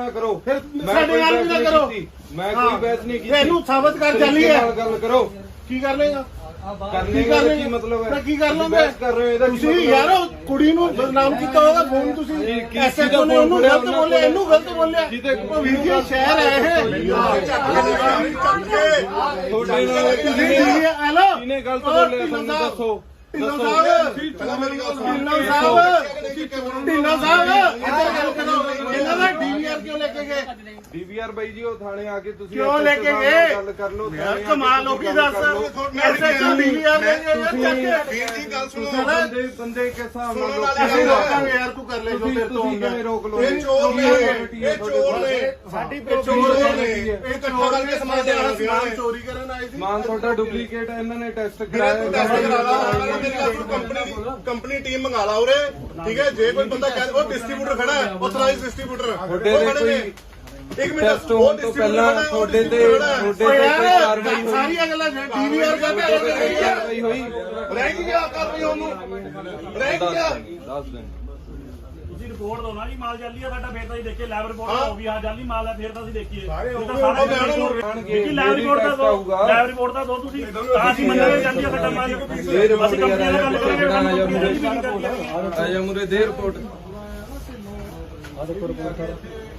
ਨਾ ਕਰੋ। ਫਿਰ ਮੈਂ ਸਾਡੇ ਕੋਈ ਨਾਲ ਵੀ ਬਹਿਸ ਨਾ ਨਹੀਂ ਕਰੋ। ਕੀਤੀ। ਮੈਂ ਹਾਂ। ਕੋਈ ਬਹਿਸ ਨਹੀਂ ਕੀਤੀ। ਇਹਨੂੰ ਸਾਬਤ ਕਰ ਤਰੀਕੇ ਚੱਲੀ ਹੈ ਨਾਲ ਗੱਲ ਕਰੋ। ਕੀ ਕਰ ਲੇਗਾ ਕਰਨੇ ਕੀ ਦਾ ਕੀ ਲੇਗਾ ਮਤਲਬ ਹੈ? ਤਾਂ ਕੀ ਕਰ ਤੁਸੀਂ ਬਹਿਸ ਕਰ ਰਹੇ ਹੋ ਇਹਦਾ ਕੀ ਤੁਸੀਂ ਮਤਲਬ ਹੈ? ਯਾਰ ਉਹ ਕੁੜੀ ਨੂੰ ਬਦਨਾਮ ਕੀਤਾ ਹੋਗਾ ਫੋਨ ਤੁਸੀਂ ਕੀ- ਐਸੇ ਕਿਹਦਾ ਨੇ ਉਹਨੂੰ ਗਲਤ ਬੋਲਿਆ ਇਹਨੂੰ ਗਲਤ ਬੋਲਿਆ। ਜਿਹਦੇ- ਉਹ ਵੀਰ ਜੀ ਸ਼ਹਿਰ ਹੈ ਇਹ। ਤੁਹਾਡੇ ਨਾਲ ਤੁਸੀਂ ਹੈਲੋ? ਕਿਹਨੇ ਗਲਤ ਬੋਲਿਆ ਢਿੱਲੋਂ ਸਾਹਿਬ, ਦੱਸੋ ਢਿੱਲੋਂ ਦੱਸੋ। ਸਾਹਿਬ। ਢਿੱਲੋਂ ਸਾਹਿਬ। ਢਿੱਲੋਂ ਸਾਹਿਬ ਇੱਧਰ ਗੱਲ ਕਰੋ। ਇਹਨਾਂ ਦਾ ਡੀਵੀਆਰ ਕਿਉਂ ਲੈ ਕੇ ਗਏ? ਡੀਵੀਆਰ ਬਾਈ ਜੀ ਉਹ ਥਾਣੇ ਆ ਕੇ ਤੁਸੀਂ ਕਿਉਂ ਲੈ SHO ਕੇ ਸਾਹਿਬ ਗਏ? ਨਾਲ ਗੱਲ ਕਰ ਲਓ ਯਾਰ ਥਾਣੇ ਆ ਕੇ ਕਮਾਲ ਹੋ ਤੁਸੀਂ ਗਈ ਗੱਲ ਦੱਸ। ਕਰ ਲਓ। ਐਸੇ ਡੀਵੀਆਰ ਲੈ ਕੇ ਯਾਰ ਚੱਕ ਵੀਰ ਦੀ ਗੱਲ ਸੁਣੋ। ਸੁਣੋ। ਬੰਦੇ ਬੰਦੇ ਕਿਸ ਹਿਸਾਬ ਨਾਲ ਸੁਣਨ ਲੋਕੀ ਵਾਲੀ ਅਸੀਂ ਗੱਲ ਹੈ। ਰੋਕਾਂਗੇ ਯਾਰ ਤੂੰ ਕਰ ਲੈ ਜੋ ਤੁਸੀਂ ਤੇਰੇ ਤੋਂ ਤੁਸੀਂ ਹੁੰਦਾ। ਕਿਵੇਂ ਰੋਕ ਲਓ? ਇਹ ਚੋਰ ਨੇ ਇਹ ਚੋਰ ਨੇ। ਸਾਡੀ ਚੋਰ ਨੇ। ਇਹ ਇਕੱਠਾ ਕਰਕੇ ਕਰਨ ਆਏ ਸੀ। ਸਮਾਨ ਤੁਹਾਡਾ ਡੁਪਲੀਕੇਟ ਹੈ ਇਹਨਾਂ ਨੇ ਟੈਸਟ ਕਰਾਇਆ ਮੇਰੀ ਗੱਲ ਸੁਣ ਕੰਪਨੀ ਕੰਪਨੀ ਟੀਮ ਮੰਗਾ ਲਾ ਉਰੇ ਠੀਕ ਹੈ? ਜੇ ਕੋਈ ਬੰਦਾ ਕਹਿੰਦਾ ਉਹ ਡਿਸਟ੍ਰੀਬਿਊਟਰ ਖੜਾ ਹੈ ਆਥੋਰਾਈਜ਼ ਡਿਸਟ੍ਰੀਬਿਊਟਰ ਤੁਹਾਡੇ ਉਹ ਦੇ ਖੜੇ ਨੇ। ਕੋਈ ਇੱਕ ਮਿੰਟ ਉਹ ਤੋਂ ਪਹਿਲਾਂ ਤੁਹਾਡੇ ਤੇ। ਤੁਹਾਡੇ ਤੇ ਕੋਈ ਕਾਰਵਾਈ ਹੋਈ? ਸਾਰੀਆਂ ਗੱਲਾਂ ਡੀਵੀਆਰ ਕਰਦੇ ਕਾਰਵਾਈ ਹੋਈ ਰਹਿ ਗਿਆ ਕਰ ਰਹੀ ਉਹਨੂੰ? ਰਹਿ ਗਿਆ? ਦੱਸ ਦਿਨ। ਤੁਸੀਂ ਰਿਪੋਰਟ ਦੋ ਨਾ ਜੀ ਮਾਲ ਜਾਲੀ ਆ ਸਾਡਾ ਫੇਰ ਤਾਂ ਅਸੀਂ ਦੇਖੀਏ ਲੈਬ ਰਿਪੋਰਟ ਹਾਂ। ਹੋ ਵੀ ਹਾਂ ਜਾਲੀ ਮਾਲ ਹੈ ਫੇਰ ਤਾਂ ਅਸੀਂ ਦੇਖੀਏ। ਸਾਰੇ ਉਹ ਸਾਰਾ ਬਿਆਨ ਰਿਪੋਰਟ ਲੈਬ ਰਿਪੋਰਟ ਦਾ ਦੋ। ਲੈਬ ਰਿਪੋਰਟ ਦਾ ਦੋ ਤੁਸੀਂ ਤਾਂ ਅਸੀਂ ਮੰਨਾਂਗੇ ਜਾਲੀ ਆ ਸਾਡਾ ਮਾਲ। ਰਿਪੋਰਟ ਅਸੀਂ ਕੰਪਨੀ ਨਾਲ ਗੱਲ ਕਰਾਂਗੇ ਆ ਜਾ ਮੂਰੇ ਦੀ ਕਰਦੀ ਆ ਜਾ ਮੂਰੇ ਦੇ ਰਿਪੋਰਟ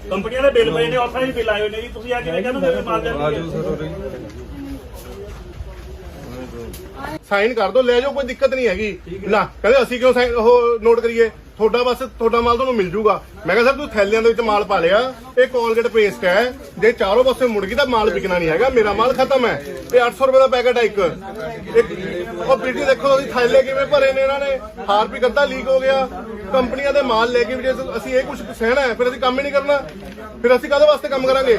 ਕੰਪਨੀਆਂ ਦੇ ਬਿੱਲ ਪਏ ਨੇ ਆਥਰਾਈਜ਼ ਬਿੱਲ ਆਏ ਹੋਏ ਨੇ ਜੀ। ਤੁਸੀਂ ਆ ਕਿਵੇਂ ਕਹਿੰਦੇ ਹੋ ਮਾਲ ਜਾਲੀ ਆਜੋ ਸਰ ਉਰੇ ਸਾਈਨ ਕਰ ਦੋ ਲੈ ਜਾਓ ਕੋਈ ਦਿੱਕਤ ਨਹੀਂ ਹੈਗੀ। ਨਾ ਕਹਿੰਦੇ ਅਸੀਂ ਕਿਉਂ sign- ਉਹ ਨੋਟ ਕਰੀਏ? ਤੁਹਾਡਾ ਬਸ ਤੁਹਾਡਾ ਮਾਲ ਤੁਹਾਨੂੰ ਮਿਲ ਜੂਗਾ। ਮੈਂ ਕਿਹਾ, ਸਰ, ਤੂੰ ਥੈਲਿਆਂ ਦੇ ਵਿੱਚ ਮਾਲ ਪਾ ਲਿਆ। ਇਹ ਕੋਲਗੇਟ ਪੇਸਟ ਹੈ। ਜੇ ਚਾਰੋਂ ਪਾਸੇ ਮੁੜ ਗਈ ਤਾਂ ਮਾਲ ਵਿਕਣਾ ਨਹੀਂ ਹੈਗਾ। ਮੇਰਾ ਮਾਲ ਖਤਮ ਹੈ। ਇਹ 800 ਰੁਪਏ ਦਾ ਪੈਕੇਟ ਹੈ ਇੱਕ। ਇੱਕ- ਉਹ ਬੀਟੀ ਦੇਖੋ ਤੁਸੀਂ, ਥੈਲੇ ਕਿਵੇਂ ਭਰੇ ਨੇ ਇਹਨਾਂ ਨੇ? ਹਾਰਪੀ ਅੱਧਾ ਲੀਕ ਹੋ ਗਿਆ। ਕੰਪਨੀਆਂ ਦੇ ਮਾਲ ਲੈ ਕੇ ਵੀ ਜੇ ਅਸੀਂ ਇਹ ਕੁਝ ਸਹਿਣਾ ਹੈ, ਫਿਰ ਅਸੀਂ ਕੰਮ ਹੀ ਨਹੀਂ ਕਰਨਾ। ਫਿਰ ਅਸੀਂ ਕਾਹਦੇ ਵਾਸਤੇ ਕੰਮ ਕਰਾਂਗੇ?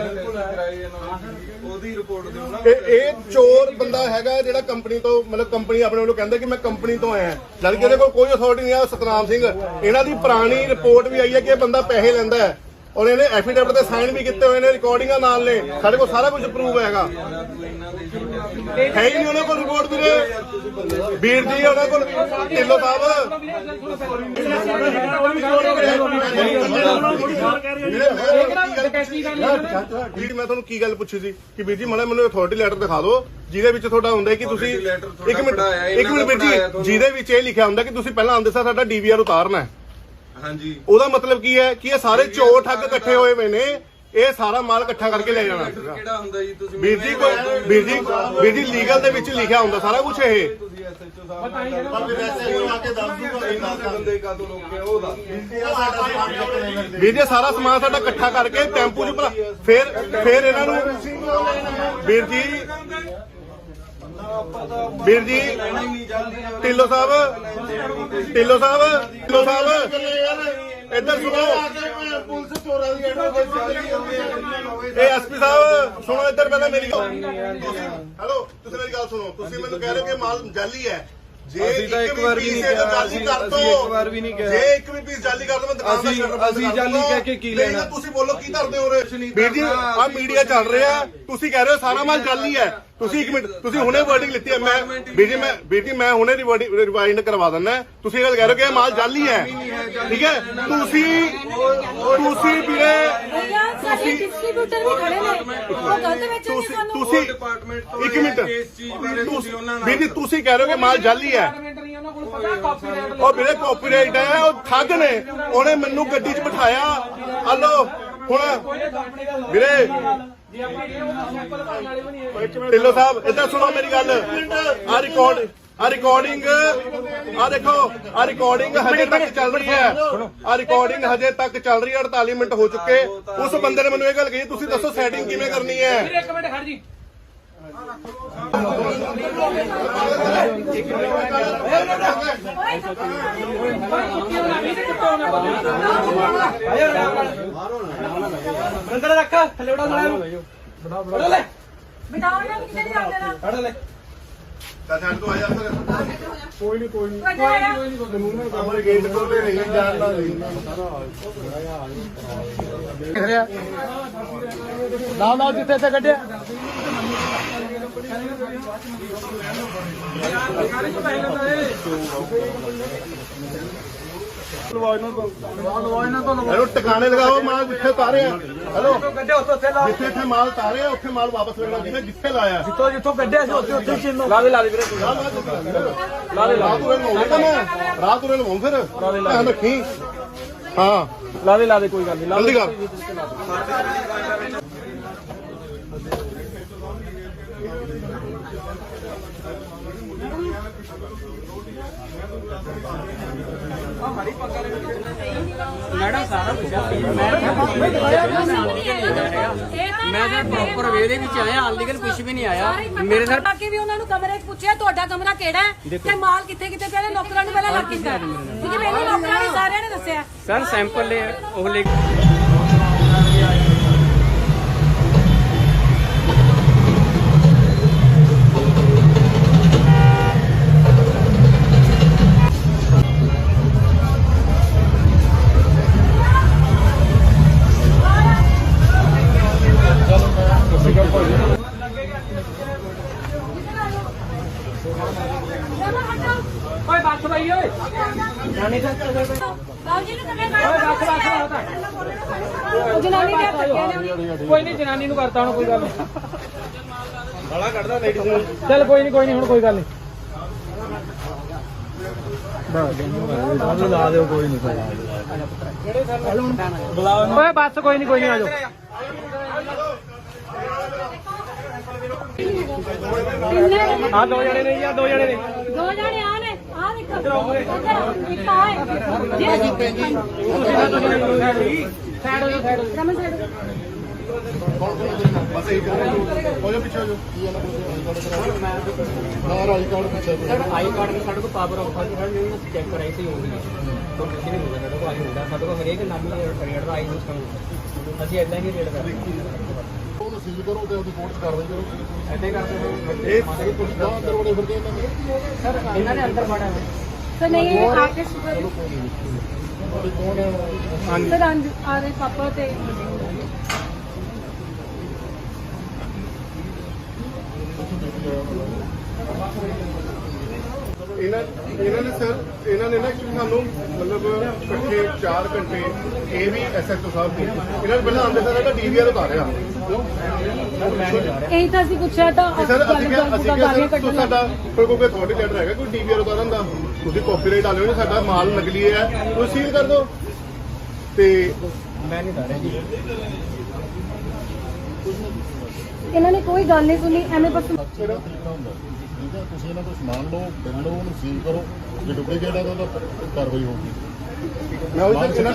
ਉਹਦੀ ਰਿਪੋਰਟ ਦਿਓ ਨਾ। ਇਹ ਇਹ ਚੋਰ ਬੰਦਾ ਹੈਗਾ ਜਿਹੜਾ ਕੰਪਨੀ ਤੋਂ, ਮਤਲਬ ਕੰਪਨੀ ਆਪਣੇ ਵੱਲੋਂ ਕਹਿੰਦਾ ਕਿ ਮੈਂ ਕੰਪਨੀ ਤੋਂ ਆਇਆ। ਜਦ ਕਿ ਇਹਦੇ ਕੋਲ ਕੋਈ ਅਥਾਰਟੀ ਨਹੀਂ ਆ, ਸਤਨਾਮ ਸਿੰਘ। ਇਹਨਾਂ ਦੀ ਪੁਰਾਣੀ ਰਿਪੋਰਟ ਵੀ ਆਈ ਹੈ ਕਿ ਇਹ ਬੰਦਾ ਪੈਸੇ ਲੈਂਦਾ ਹੈ। ਔਰ ਇਹਨੇ ਐਫੀਡੇਵਿਟ ਤੇ ਸਾਈਨ ਵੀ ਕੀਤੇ ਹੋਏ ਨੇ ਰਿਕਾਰਡਿੰਗਾਂ ਨਾਲ ਨੇ। ਸਾਡੇ ਕੋਲ ਸਾਰਾ ਕੁਝ ਪ੍ਰੂਫ ਹੈਗਾ। ਹੈ ਹੀ ਨਹੀਂ ਉਹਨਾਂ ਕੋਲ ਰਿਪੋਰਟ ਵੀਰੇ। ਵੀਰ ਜੀ ਉਹਨਾਂ ਕੋਲ ਢਿੱਲੋਂ ਸਾਹਿਬ। ਵੀਰ ਮੈਂ ਤੁਹਾਨੂੰ ਕੀ ਗੱਲ ਪੁੱਛੀ ਸੀ? ਕਿ ਵੀਰ ਜੀ ਮਾੜਾ ਮੈਨੂੰ ਅਥਾਰਟੀ ਲੈਟਰ ਦਿਖਾ ਦਿਓ ਜਿਹਦੇ ਵਿੱਚ ਤੁਹਾਡਾ ਹੁੰਦਾ ਕਿ ਤੁਸੀਂ ਇੱਕ ਮਿੰਟ ਇੱਕ ਮਿੰਟ ਵੀਰ ਜੀ। ਜਿਹਦੇ ਵਿੱਚ ਇਹ ਲਿਖਿਆ ਹੁੰਦਾ ਕਿ ਤੁਸੀਂ ਪਹਿਲਾਂ ਆਉਂਦੇ ਸਾਰ ਸਾਡਾ ਡੀਵੀਆਰ ਉਤਾਰਨਾ ਹੈ। ਹਾਂਜੀ। ਉਹਦਾ ਮਤਲਬ ਕੀ ਹੈ ਕਿ ਇਹ ਸਾਰੇ ਚੋਰ ਠੱਗ ਇਕੱਠੇ ਹੋਏ ਹੋਏ ਨੇ ਇਹ ਸਾਰਾ ਮਾਲ ਇਕੱਠਾ ਕਰਕੇ ਲੈ ਜਾਣਾ। ਕਿਹੜਾ ਹੁੰਦਾ ਜੀ? ਤੁਸੀਂ ਵੀਰ ਜੀ ਕੋਈ ਵੀਰ ਜੀ ਵੀਰ ਜੀ ਲੀਗਲ ਦੇ ਵਿੱਚ ਲਿਖਿਆ ਹੁੰਦਾ ਸਾਰਾ ਕੁਝ ਇਹ। ਤੁਸੀਂ ਐਸਐਚਓ ਸਾਹਿਬ ਨਾਲ ਬੰਦੇ ਕਾਦੋਂ ਰੋਕੇ ਉਹ ਦੱਸ ਵੀਰ ਜੀ ਸਾਰਾ ਸਮਾਨ ਸਾਡਾ ਇਕੱਠਾ ਕਰਕੇ ਟੈਂਪੂ 'ਚ ਭਰਾ ਫਿਰ ਫਿਰ ਇਹਨਾਂ ਨੂੰ ਵੀਰ ਜੀ ਵੀਰ ਜੀ ਢਿੱਲੋਂ ਸਾਹਿਬ ਢਿੱਲੋਂ ਸਾਹਿਬ ਢਿੱਲੋਂ ਸਾਹਿਬ ਇੱਧਰ ਸੁਣੋ। ਪੁਲਿਸ ਚੋਰਾਂ ਦੀ ਇਹ ਐਸਪੀ ਸਾਹਿਬ ਸੁਣੋ ਇੱਧਰ ਪਹਿਲਾਂ ਮੇਰੀ ਗੱਲ। ਹੈਲੋ ਤੁਸੀਂ ਮੇਰੀ ਗੱਲ ਸੁਣੋ। ਤੁਸੀਂ ਮੈਨੂੰ ਕਹਿ ਰਹੇ ਹੋ ਕਿ ਮਾਲ ਜਾਲੀ ਹੈ। ਜੇ ਅਸੀਂ ਤਾਂ ਇੱਕ ਵਾਰ ਵੀ ਨਹੀਂ ਕਿਹਾ, ਜਾਲੀ ਅਸੀਂ- ਕਰ ਦੋ ਅਸੀਂ ਇੱਕ ਵਾਰ ਵੀ ਨਹੀਂ ਕਿਹਾ। ਜੇ ਇੱਕ ਵੀ ਪੀਸ ਜਾਲੀ ਕਰ ਦੋ ਮੈਂ ਦੁਕਾਨ ਦਾ ਅਸੀਂ- ਸ਼ਟਰ ਅਸੀਂ ਜਾਲੀ। ਕਹਿ ਕੇ ਕੀ ਲੈਣਾ? ਤੁਸੀਂ ਬੋਲੋ ਕੀ ਧਰਦੇ ਹੋ ਵੀਰ ਜੀ ਆ ਮੀਡੀਆ ਚੱਲ ਰਿਹਾ। ਤੁਸੀਂ ਕਹਿ ਰਹੇ ਹੋ ਸਾਰਾ ਮਾਲ ਜਾਲੀ ਹੈ। ਤੁਸੀਂ ਇੱਕ ਮਿੰਟ ਤੁਸੀਂ ਹੁਣੇ ਵਰਡਿੰਗ ਲਿੱਤੀ ਹੈ ਮੈਂ ਵੀਰ ਜੀ ਮੈਂ ਵੀਰ ਜੀ ਮੈਂ ਹੁਣੇ ਰਿਵਾਈਂਡ ਕਰਵਾ ਦਿੰਦਾ ਤੁਸੀਂ ਇਹ ਗੱਲ ਕਹਿ ਰਹੇ ਹੋ ਕਿ ਇਹ ਮਾਲ ਜਾਲੀ ਹੈ। ਠੀਕ ਹੈ? ਤੁਸੀਂ ਤੁਸੀਂ ਵੀਰੇ ਭਈਆ ਸਾਡੇ ਡਿਸਟ੍ਰੀਬਿਊਟਰ ਵੀ ਖੜੇ ਨੇ। ਉਹ ਗਲਤ ਵੇਚਣਗੇ ਤੁਸੀਂ ਸਾਨੂੰ ਤੁਸੀਂ ਡਿਪਾਰਟਮੈਂਟ ਤੋਂ ਇੱਕ ਮਿੰਟ। ਇਸ ਚੀਜ਼ ਬਾਰੇ ਤੁਸੀਂ ਉਹਨਾਂ ਨਾਲ ਵੀਰ ਜੀ ਤੁਸੀਂ ਕਹਿ ਰਹੇ ਹੋ ਕਿ ਮਾਲ ਜਾਲੀ ਹੈ। ਉਹ ਵੀਰੇ ਕਾਪੀਰਾਈਟ ਹੈ। ਉਹ ਠੱਗ ਨੇ। ਉਹਨੇ ਮੈਨੂੰ ਗੱਡੀ 'ਚ ਬਿਠਾਇਆ। ਹਲੋ ਹੁਣ ਵੀਰੇ ਢਿੱਲੋਂ ਸਾਹਿਬ, ਇੱਧਰ ਸੁਣੋ ਮੇਰੀ ਗੱਲ। ਆ ਰਿਕਾਰਡ ਆ ਰਿਕਾਰਡਿੰਗ ਆ ਦੇਖੋ ਆ ਰਿਕਾਰਡਿੰਗ ਹਜੇ ਤੱਕ ਚੱਲ ਰਹੀ ਹੈ। ਆ ਰਿਕਾਰਡਿੰਗ ਹਜੇ ਤੱਕ ਚੱਲ ਰਹੀ ਹੈ 48 ਮਿੰਟ ਹੋ ਚੁੱਕੇ। ਉਸ ਬੰਦੇ ਨੇ ਮੈਨੂੰ ਇਹ ਗੱਲ ਕਹੀ, ਤੁਸੀਂ ਦੱਸੋ ਸੈਟਿੰਗ ਕਿਵੇਂ ਕਰਨੀ ਹੈ? ਇੱਕ ਮਿੰਟ ਖੜ ਜੀ ਅੰਦਰ ਰੱਖ ਥੱਲੇ ਉਡਾ ਸਾਲਿਆਂ ਨੂੰ। ਉਡਾ ਲੈ। ਬਿਠਾਓ ਨਾ ਕਿਤੇ ਨਹੀਂ ਜਾਂਦੇ ਨਾ ਉਡਾ ਲੈ ਤਾਂ ਛੱਡ ਤੂੰ ਆ। ਜਾ ਫਿਰ ਕੋਈ ਨਹੀਂ ਕੋਈ ਨਹੀਂ ਆਪਣੇ ਗੇਟ ਖੋਲੇ ਨਹੀਂ ਜਾਣਦਾ ਨਹੀਂ ਜਿੱਥੇ ਇੱਥੇ ਕੱਢਿਆ। ਇਹਨੂੰ ਟਿਕਾਣੇ ਲਗਾਓ ਮਾਲ ਜਿੱਥੇ ਉਤਾਰਿਆ ਹੈਲੋ ਗੱਡੇ ਉੱਥੇ ਉੱਥੇ ਲਾ ਜਿੱਥੇ ਇੱਥੇ ਮਾਲ ਉਤਾਰਿਆ ਉੱਥੇ ਮਾਲ ਵਾਪਸ ਲੈਣਾ ਜਿੱਥੇ ਜਿੱਥੇ ਲਾਇਆ। ਜਿੱਥੋਂ ਜਿੱਥੋਂ ਗੱਡਿਆ ਸੀ ਉੱਥੇ ਉੱਥੇ ਚਿੰਨੋ ਲਾ ਦੇ ਲਾ ਦੇ ਵੀਰੇ ਲਾ ਦੇ ਰਾਤ ਉਰੇ ਲਵਾਉਂਦਾ ਤਾਂ ਮੈਂ। ਰਾਤ ਉਰੇ ਲਵਾਉਂ ਫਿਰ। ਧਿਆਨ ਰੱਖੀ। ਹਾਂ। ਲਾ ਦੇ ਲਾ ਦੇ ਕੋਈ ਗੱਲ ਨਹੀਂ। ਲਾ ਜਲਦੀ ਮੈਡਮ ਸਾਰਾ ਕੁਝ ਮੈਂ ਤਾਂ ਪ੍ਰੋਪਰ ਵੇ ਦੇ ਵਿੱਚ ਆਇਆ ਅਨਲੀਗਲ ਕੁਝ ਵੀ ਨਹੀਂ ਆਇਆ। ਮੇਰੇ ਨਾਲ ਆ ਕੇ ਵੀ ਉਹਨਾਂ ਨੂੰ ਕਮਰੇ 'ਚ ਪੁੱਛਿਆ ਤੁਹਾਡਾ ਕਮਰਾ ਕਿਹੜਾ ਹੈ? ਤੇ ਮਾਲ ਕਿੱਥੇ ਕਿੱਥੇ ਪਿਆ ਨੌਕਰਾਂ ਨੂੰ ਪਹਿਲਾਂ ਲੱਗ ਕੀਤਾ। ਕਿਉਂਕਿ ਮੈਨੂੰ ਨੌਕਰਾਂ ਨੇ ਸਾਰਿਆਂ ਨੇ ਦੱਸਿਆ। ਸਰ ਸੈਂਪਲ ਲੈ ਉਹ ਲੈ ਕੋਈ ਨਹੀਂ ਜਨਾਨੀ ਨੂੰ ਕਰਤਾ ਹੁਣ ਕੋਈ ਗੱਲ ਨਹੀਂ। ਗਾਲਾਂ ਕੱਢਦਾ ਲੇਡੀਜ਼ ਨੂੰ। ਚੱਲ ਕੋਈ ਨਹੀਂ ਕੋਈ ਨਹੀਂ ਹੁਣ ਕੋਈ ਗੱਲ ਨਹੀਂ। ਲਾ ਦਿਓ ਕੋਈ ਨਹੀਂ ਓਏ ਬੱਸ ਕੋਈ ਨਹੀਂ ਕੋਈ ਨਹੀਂ ਆ ਆ ਦੋ ਜਣੇ ਨੇ ਜਾਂ ਦੋ ਜਣੇ ਨੇ। ਦੋ ਜਣੇ ਆ ਨੇ ਆ ਦੇਖੋ। ਇੱਕ ਆ ਹੈ। ਜੀ ਸਾਈਡ ਹੋ ਜਾਓ ਸਾਈਡ ਹੋ ਜਾਓ। ਰਮਨ ਸਾਈਡ ਬਸ ਇਹ ਹੋ ਜਾ ਪਿੱਛੇ ਹੋ ਜਾ ਹਾਂ ਰਾਜ ਕਾਰਡ ਪਿੱਛੇ ਸਰ ਆਈ ਕਾਰਡ ਵੀ ਸਾਡੇ ਕੋਲ ਪਾਵਰ ਆਫ ਹੈ ਨਹੀਂ ਚੈੱਕ ਕਰਾਈ ਸੀ ਹੋਣੀ ਤੋਂ ਕਿਸੇ ਨਹੀਂ ਹੁੰਦਾ ਸਾਡੇ ਕੋਲ ਆਈ ਹੁੰਦਾ ਸਾਡੇ ਕੋਲ ਹਰੇਕ ਨਾਮੀ ਰੇਟ ਦਾ ਆਈ ਕਰੂਗਾ ਅਸੀਂ ਇਦਾਂ ਹੀ ਰੇਟ ਕਰਦੇ ਉਹਨੂੰ ਸੀਲ ਕਰੋ ਤੇ ਉਹਦੀ ਕੋਰਟ ਕਾਰਵਾਈ ਕਰੋ ਐਦਾਂ ਹੀ ਕਰਦੇ ਹਾਂ। ਇਹ ਮਾਰੇ ਪੁਲਿਸ ਦਾ ਅੰਦਰ ਵੜੇ ਫਿਰਦੇ ਇਹਨਾਂ ਦੇ ਸਰ ਇਹਨਾਂ ਨੇ ਅੰਦਰ ਵੜਿਆ ਹੈ ਸਰ ਨਹੀਂ ਇਹ ਆਰਟਿਸਟ ਸਰ ਅੰਜ ਆ ਰਹੇ ਪਾਪਾ ਤੇ ਇਹਨਾਂ ਇਹਨਾਂ ਨੇ ਸਰ ਇਹਨਾਂ ਨੇ ਨਾ actually ਸਾਨੂੰ ਮਤਲਬ ਇਕੱਠੇ 4 ਘੰਟੇ ਇਹ ਵੀ ਐਸਐਚਓ ਸਾਹਿਬ ਦੀ ਇਹਨਾਂ ਨੇ ਪਹਿਲਾਂ ਆਉਂਦੇ ਸਰ ਇਹਦਾ ਡੀਵੀਆਰ ਉਤਾਰਿਆ। ਇਹੀ ਤਾਂ ਅਸੀਂ ਪੁੱਛਿਆ ਤਾਂ ਕਿ ਸਰ ਅਸੀਂ ਕਿਹਾ ਅਸੀਂ ਸਾਡਾ ਕੋਈ ਕੋਈ ਅਥਾਰਟੀ ਲੈਟਰ ਹੈਗਾ ਕੋਈ ਡੀਵੀਆਰ ਉਤਾਰਨ ਦਾ? ਤੁਸੀਂ ਕਾਪੀਰਾਈਟ ਵਾਲੇ ਹੋ ਸਾਡਾ ਮਾਲ ਨਕਲੀ ਹੈ ਤੁਸੀਂ ਸੀਲ ਕਰ ਦਿਓ। ਤੇ ਮੈਂ ਨਹੀਂ ਦੱਸ ਜੀ। ਇਹਨਾਂ ਨੇ ਕੋਈ ਗੱਲ ਨਹੀਂ ਸੁਣੀ ਐਵੇਂ ਬਸ ਅਕਸਰ ਤਰੀਕਾ ਹੁੰਦਾ। ਠੀਕ ਹੈ ਤੁਸੀਂ ਇਹਨਾਂ ਤੋਂ ਸਮਾਨ ਲਓ ਬਿੱਲ ਲਓ ਉਹਨੂੰ ਸੀਲ ਕਰੋ। ਜੇ ਡੁਪਲੀਕੇਟ ਆ ਤਾਂ ਉਹਦਾ ਕਾਰਵਾਈ ਹੋਊਗੀ। ਮੈਂ ਉਹ ਇਹਨਾਂ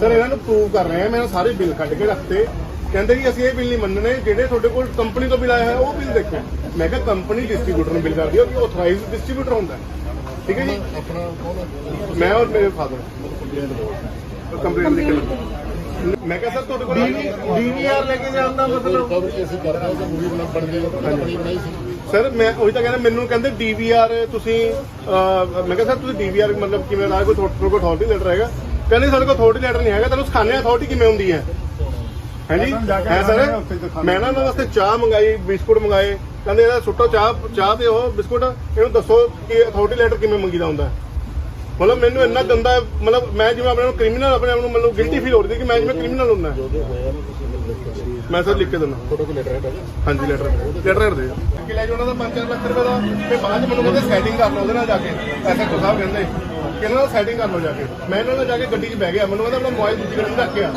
ਸਰ ਇਹਨਾਂ ਨੂੰ ਪ੍ਰੂਵ ਕਰ ਰਹੇ ਆ ਮੈਂ ਸਾਰੇ ਬਿੱਲ ਕੱਢ ਕੇ ਰੱਖਤੇ। ਕਹਿੰਦੇ ਜੀ ਅਸੀਂ ਇਹ ਬਿੱਲ ਨਹੀਂ ਮੰਨਣੇ ਜਿਹੜੇ ਤੁਹਾਡੇ ਕੋਲ ਕੰਪਨੀ ਤੋਂ ਬਿੱਲ ਆਇਆ ਹੈ ਉਹ ਬਿੱਲ ਦੇਖੋ। ਮੈਂ ਕਿਹਾ ਕੰਪਨੀ ਡਿਸਟ੍ਰੀਬਿਊਟਰ ਨੂੰ ਬਿੱਲ ਕਰਦੀ ਹੈ ਉਹ ਆਥੋਰਾਈਜ਼ਡ ਡਿਸਟ੍ਰੀਬਿਊਟਰ ਹੁੰਦਾ। ਹੈ ਠੀਕ ਹੈ ਜੀ? ਆਪਣਾ ਕੌਣ ਹੈ? ਮੈਂ ਔਰ ਮੇਰੇ ਫਾਦਰ ਕੰਪਲੇਂਟ ਲਿਖ ਮੈਂ ਕਿਹਾ ਸਰ ਤੁਹਾਡੇ ਕੋਲ ਡੀਵੀਆਰ ਲੈ ਕੇ ਜਾਣ ਦਾ ਮਤਲਬ? ਕਵਰ ਅਸੀਂ ਕਰਦੇ ਕਿ ਮੂਵੀ ਬਣਾ ਬਣ ਬਣਾਈ ਸੀ ਸਰ ਮੈਂ ਉਹੀ ਤਾਂ ਕਹਿੰਦਾ ਮੈਨੂੰ ਕਹਿੰਦੇ ਡੀਵੀਆਰ ਤੁਸੀਂ ਮੈਂ ਕਿਹਾ ਸਰ ਤੁਸੀਂ ਡੀਵੀਆਰ ਮਤਲਬ ਕਿਵੇਂ ਦਾ ਕੋਈ ਤੁਹਾਡੇ ਕੋਲ ਅਥਾਰਟੀ ਲੈਟਰ ਹੈਗਾ? ਕਹਿੰਦੇ ਸਾਡੇ ਕੋਲ ਅਥਾਰਟੀ ਲੈਟਰ ਨਹੀਂ ਹੈਗਾ ਤੈਨੂੰ ਸਿਖਾਣੇ ਅਥਾਰਟੀ ਕਿਵੇਂ ਹੁੰਦੀ ਹੈ? ਹਾਂਜੀ ਹੈ ਸਰ? ਮੈਂ ਨਾ ਉਹਨਾਂ ਵਾਸਤੇ ਚਾਹ ਮੰਗਾਈ ਬਿਸਕੁਟ ਮੰਗਾਏ। ਕਹਿੰਦੇ ਇਹਦਾ ਸੁੱਟੋ ਚਾਹ ਚਾਹ ਤੇ ਉਹ ਬਿਸਕੁਟ। ਇਹਨੂੰ ਦੱਸੋ ਕਿ ਅਥਾਰਟੀ ਲੈਟਰ ਕਿਵੇਂ ਮੰਗੀਦਾ ਹੁੰਦਾ। ਹੈ। ਮਤਲਬ ਮੈਨੂੰ ਇੰਨਾ ਗੰਦਾ ਮਤਲਬ ਮੈਂ ਜਿਵੇਂ ਆਪਣੇ ਨੂੰ ਕ੍ਰਿਮੀਨਲ ਆਪਣੇ ਆਪ ਨੂੰ ਮੈਨੂੰ ਗਿਲਟੀ ਫੀਲ ਹੋ ਰਹੀ ਸੀ ਕਿ ਮੈਂ ਜਿਵੇਂ ਕ੍ਰਿਮੀਨਲ ਹੁੰਦਾ। ਜੋ ਜੋ ਮੈਂ ਸਰ ਲਿਖ ਕੇ ਦਿੰਦਾ। ਤੁਹਾਡੇ ਕੋਲ ਲੈਟਰ ਹੈ ਹਾਂਜੀ ਲੈਟਰ ਲੈਟਰ ਦੇ ਕਿ ਲੈ ਉਹਨਾਂ ਦਾ 5 ਲੱਖ ਰੁਪਏ ਦਾ। ਤੇ ਬਾਅਦ ਚ ਮੈਨੂੰ ਕਹਿੰਦੇ ਸੈਟਿੰਗ ਕਰ ਲਓ ਉਹਦੇ ਨਾਲ ਜਾ ਕੇ। ਐਸੇ ਕੋ ਸਾਹਿਬ ਕਹਿੰਦੇ। ਕਿ ਇਹਨਾਂ ਨਾਲ ਸੈਟਿੰਗ ਕਰ ਲਓ ਜਾ ਕੇ। ਮੈਂ ਇਹਨਾਂ ਨਾਲ ਜਾ ਕੇ ਗੱਡੀ 'ਚ ਬਹਿ ਗਿਆ। ਮੈਨੂੰ ਕਹਿੰਦਾ ਆਪਣਾ ਮੋਬਾਈਲ ਦੂਜੀ ਗੱਡੀ 'ਚ ਰੱਖ ਕੇ ਆ।